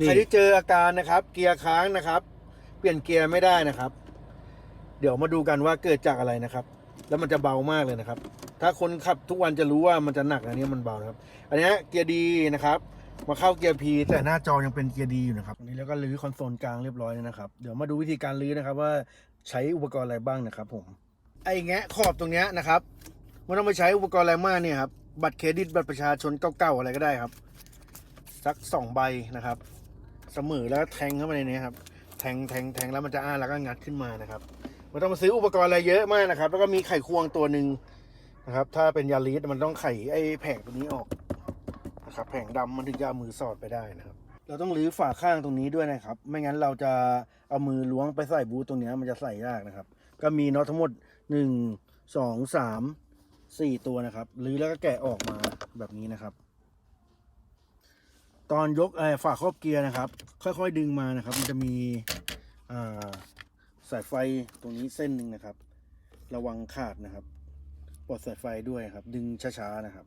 นี่ ใครที่เจออาการนะครับ เกียร์ค้างนะครับ เปลี่ยนเกียร์ไม่ได้นะครับ เดี๋ยวมาดูกันว่าเกิดจากอะไรนะครับ แล้วมันจะเบามากเลยนะครับ ถ้าคนขับทุกวันจะรู้ว่ามันจะหนักอันนี้มันเบานะครับ อันนี้เกียร์ดีนะครับ มาเข้าเกียร์พีแต่หน้าจอยังเป็นเกียร์ดีอยู่นะครับอันนี้แล้วก็รื้อคอนโซลกลางเรียบร้อยแล้วนะครับ เดี๋ยวมาดูวิธีการรื้อนะครับ ว่าใช้อุปกรณ์อะไรบ้างนะครับ ผม ไอ้แงะขอบตรงเนี้ยนะครับไม่ต้องไปใช้อุปกรณ์อะไรมากเนี่ยครับบัตรเครดิตบัตรประชาชนเก่าๆอะไรก็ได้ครับ สักสองใบนะครับ เสมอแล้วแทงเข้าไปในนี้ครับ แทงแทงแทงแล้วมันจะอ้าแล้วก็งัดขึ้นมานะครับไม่ต้องมาซื้ออุปกรณ์อะไรเยอะมากนะครับ แล้วก็มีไข่ควงตัวหนึ่งนะครับ ถ้าเป็นยาลีสมันต้องไข่ไอ้แผงตัวนี้ออกนะครับ แผงดำมันถึงจะเอามือสอดไปได้นะครับ เราต้องรื้อฝาข้างตรงนี้ด้วยนะครับ ไม่งั้นเราจะเอามือล้วงไปใส่บูทตรงนี้มันจะใส่ยากนะครับ ก็มีน็อตทั้งหมดหนึ่งสองสามสี่ตัวนะครับรื้อแล้วก็แกะออกมาแบบนี้นะครับ ตอนยกเอ่อฝาครอบเกียร์นะครับ ค่อยๆดึงมานะครับ มันจะมีสายไฟตรงนี้เส้นหนึ่งนะครับ ระวังขาดนะครับปลดสายไฟด้วยครับ ดึงช้าๆนะครับ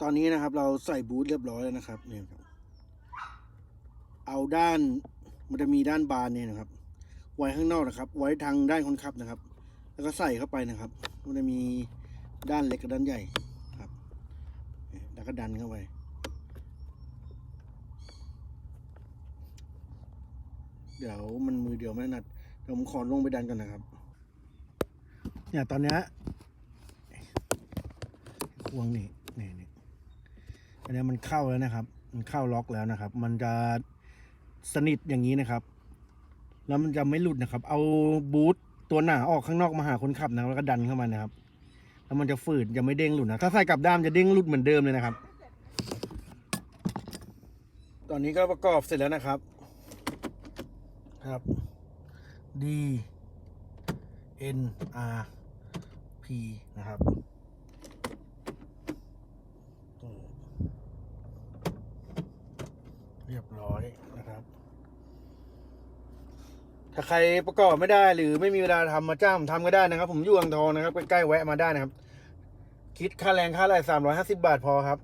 ตอนนี้นะครับเราใส่บูทเรียบร้อยแล้วนะครับเนี่ยครับ เอาด้านมันจะมีด้านบานเนี่ยนะครับ ไว้ข้างนอกนะครับ ไว้ทางด้านคนขับนะครับ แล้วก็ใส่เข้าไปนะครับ มันจะมีด้านเล็กกับด้านใหญ่ครับ แล้วก็ดันเข้าไป เดี๋ยวมันมือเดียวไม่ถนัดเดี๋ยวผมขอลงไปดันก่อนนะครับ เนี่ยตอนเนี้ยควงนี่นี่นี่อันนี้มันเข้าแล้วนะครับ มันเข้าล็อกแล้วนะครับ มันจะสนิทอย่างนี้นะครับ แล้วมันจะไม่หลุดนะครับ เอาบูทตัวหนาออกข้างนอกมาหาคนขับนะแล้วก็ดันเข้ามานะครับ แล้วมันจะฝืดจะไม่เด้งหลุดนะถ้าใส่กลับด้ามจะเด้งหลุดเหมือนเดิมเลยนะครับ ตอนนี้ก็ประกอบเสร็จแล้วนะครับ ครับ D N R P นะครับ เรียบร้อยนะครับ ถ้าใครประกอบไม่ได้หรือไม่มีเวลาทำมาจ้างผมทำก็ได้นะครับ ผมอยู่อ่างทองนะครับ ใกล้ๆแวะมาได้นะครับ คิดค่าแรงค่าอะไรสามร้อยห้าสิบาทพอครับ